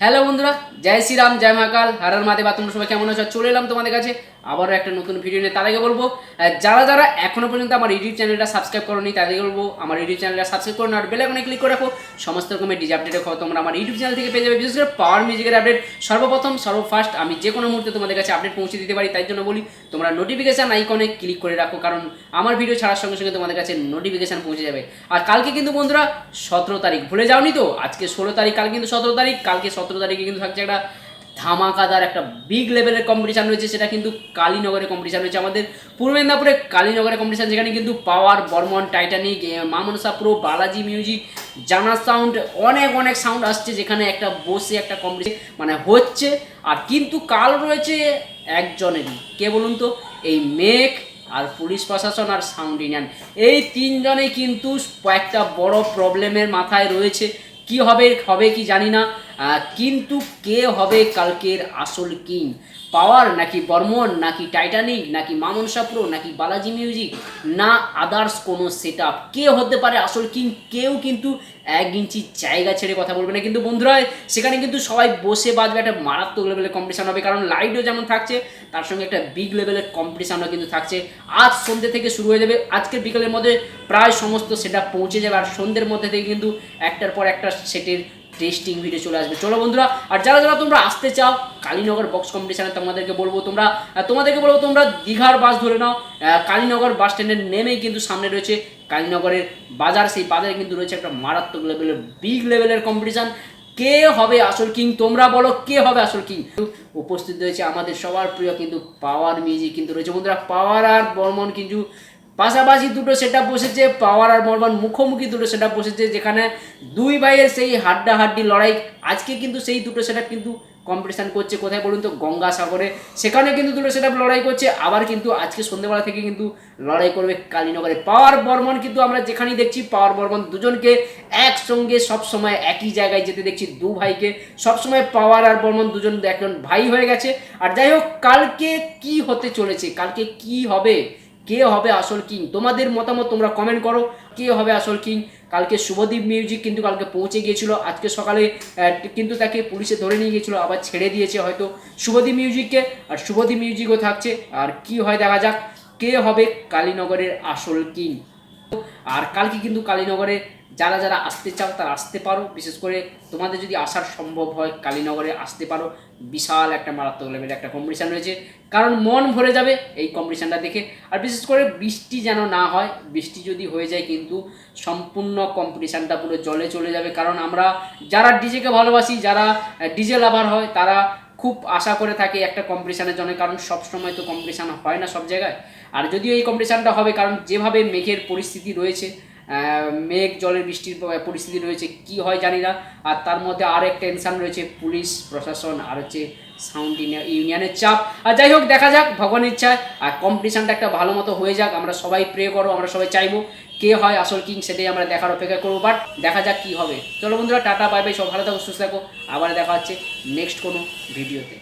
Hello বন্ধুরা, জয় শ্রীরাম, জয় মহাকাল হারার মাদে বা তোমরা সবাই কেমন আছো? চলে এলাম তোমাদের কাছে আবারও একটা নতুন ভিডিও নিয়ে তার আগে বলব যারা যারা এখনও পর্যন্ত আমার ইউটিউব চ্যানেলটা সাবস্ক্রাইব করোনি তাদেরকে বলব, আমার ইউটিউব চ্যানেলটা সাবস্ক্রাইব করো আর বেল আইকনে ক্লিক করে রাখো। সমস্ত রকমের ডিজি আপডেটের খবর তোমরা আমার ইউটিউব চ্যানেল থেকে পেয়ে যাবে, বিশেষ করে পাওয়ার মিউজিকের আপডেট সর্বপ্রথম, সর্বফার্স্ট, আমি যে কোনো মুহূর্তে তোমাদের কাছে আপডেট পৌঁছে দিতে পারি, তাই জন্য বলি, তোমরা নোটিফিকেশান আইকনে ক্লিক করে রাখো, কারণ আমার ভিডিও ছাড়ার সঙ্গে সঙ্গে তোমাদের কাছে নোটিফিকেশান পৌঁছে যাবে। আর কালকে কিন্তু বন্ধুরা, সতেরো তারিখ, ভুলে যাওনি তো? আজকে ষোলো তারিখ, কাল কিন্তু সতেরো তারিখ, কালকে সতেরো তারিখে কিন্তু থাকছে একটা ধামাকাদার একটা বিগ লেভেলের কম্পিটিশান রয়েছে, সেটা কিন্তু কালীনগরে কম্পিটিশান রয়েছে। আমাদের পূর্ব মেদিনীপুরে কালীনগরে কম্পিটিশান যেখানে কিন্তু পাওয়ার, বর্মন, টাইটানিক মামনসা প্রো, বালাজি মিউজিক, জানা সাউন্ড অনেক অনেক সাউন্ড আসছে যেখানে একটা বসে একটা কম্পিটিশন মানে হচ্ছে। আর কিন্তু কাল রয়েছে একজনেরই। কে বলুন তো? এই মেঘ আর পুলিশ প্রশাসন আর সাউন্ড ইউনিয়ন এই তিনজনে কিন্তু একটা বড় প্রবলেমের মাথায় রয়েছে। কি হবে হবে কি জানি না। কিন্তু কে হবে কালকের আসল কিং? পাওয়ার নাকি বর্মন, নাকি টাইটানিক, নাকি মামন সাপ্রো নাকি বালাজি মিউজিক, না আদার্স কোনো সেট আপ কে হতে পারে আসল কিং? কেউ কিন্তু এক ইঞ্চি জায়গা ছেড়ে কথা বলবে না। কিন্তু বন্ধুরা, সেখানে কিন্তু সবাই বসে বাজবে একটা মারাত্মক লেভেলের কম্পিটিশন হবে। কারণ লাইটও যেমন থাকছে, তার সঙ্গে একটা বিগ লেভেলের কম্পিটিশনও কিন্তু থাকছে। আজ সন্ধ্যে থেকে শুরু হয়ে যাবে। আজকের বিকেলের মধ্যে প্রায় সমস্ত সেটা পৌঁছে যাবে। আর সন্ধ্যের মধ্যে থেকে কিন্তু একটার পর একটা সেটের টেস্টিং ভিডিও চলে আসবে। চলো বন্ধুরা, আর যারা যারা তোমরা আসতে চাও, কালীনগর বক্স কম্পিটিশানে তোমাদেরকে বলব তোমরা তোমাদেরকে বলব তোমরা দীঘার বাস ধরে নাও। কালীনগর বাস স্ট্যান্ডের নেমেই কিন্তু সামনে রয়েছে কালীনগরের বাজার। সেই বাজারে কিন্তু রয়েছে একটা মারাত্মক লেভেলের বিগ লেভেলের কম্পিটিশন কে হবে আসল কিং তোমরা বলো কে হবে আসল কিং উপস্থিত রয়েছে আমাদের সবার প্রিয় কিন্তু পাওয়ার মিউজিক কিন্তু রয়েছে। বন্ধুরা পাওয়ার আর বর্মন কিন্তু পাশাপাশি দুটো সেট বসেছে পাওয়ার আর মরবান মুখোমুখি দুটো সেট বসেছে, যেখানে দুই ভাইয়ের সেই হাড্ডাহাড্ডি লড়াই, আজকে কিন্তু সেই দুটো সেট কিন্তু কম্পিটিশান করছে। কোথায় বলুন তো? গঙ্গাসাগরে। সেখানে কিন্তু দুটো সেট লড়াই করছে। আবার কিন্তু আজকে সন্ধ্যেবেলা থেকে কিন্তু লড়াই করবে কালীনগরে। পাওয়ার বর্মন কিন্তু আমরা যেখানেই দেখছি, পাওয়ার বর্মন দুজনকে একসঙ্গে সবসময় একই জায়গায় যেতে দেখছি, দু ভাইকে। সবসময় পাওয়ার আর বর্মন দুজন এখন ভাই হয়ে গেছে। আর যাই হোক, কালকে কি হতে চলেছে? কালকে কি হবে? কে হবে আসল কিং? তোমাদের মতামত তোমরা কমেন্ট করো। কে হবে আসল কিং? কালকে শুভদীপ মিউজিক কিন্তু কালকে পৌঁছে গিয়েছিল। আজকে সকালে কিন্তু তাকে পুলিশে ধরে নিয়ে গিয়েছিল, আবার ছেড়ে দিয়েছে হয়তো। শুভদীপ মিউজিককে আর শুভদীপ মিউজিকও থাকছে। আর কি হয় দেখা যাক, কে হবে কালীনগরের আসল কিং? আর কালকে কিন্তু কালীনগরে যারা যারা আসতে চাও তারা আসতে পারো। বিশেষ করে তোমাদের যদি আসার সম্ভব হয়, কালীনগরে আসতে পারো। বিশাল একটা মারাত্মক লেভেলের একটা কম্পিটিশান রয়েছে। কারণ মন ভরে যাবে এই কম্পিটিশানটা দেখে। আর বিশেষ করে বৃষ্টি যেন না হয়, বৃষ্টি যদি হয়ে যায় কিন্তু সম্পূর্ণ কম্পিটিশানটা পুরো জলে চলে যাবে। কারণ আমরা যারা ডিজেকে ভালোবাসি, যারা ডিজে লাভার হয়, তারা খুব আশা করে থাকে একটা কম্পিটিশানের জন্য। কারণ সব সময় তো কম্পিটিশান হয় না সব জায়গায়। আর যদিও এই কম্পিটিশানটা হবে, কারণ যেভাবে মেঘের পরিস্থিতি রয়েছে মেঘ, জলের বৃষ্টির পরিস্থিতি রয়েছে, কি হয় জানি না। আর তার মধ্যে আর এক টেনশন রয়েছে, পুলিশ, প্রশাসন, আর হচ্ছে সাউন্ড ইউনিয়নের চাপ। আর যাই হোক, দেখা যাক, ভগবানের ইচ্ছায়। আর কম্পিটিশানটা একটা ভালো মতো হয়ে যাক, আমরা সবাই প্রে করো, আমরা সবাই চাইব। কে হয় আসল কিং সেটাই আমরা দেখার অপেক্ষা করব বাট দেখা যাক কি হবে। চলো বন্ধুরা, টাটা বাই বাই সব ভালো থাকো, সুস্থ থাকো। আবার দেখা হচ্ছে নেক্সট কোনো ভিডিওতে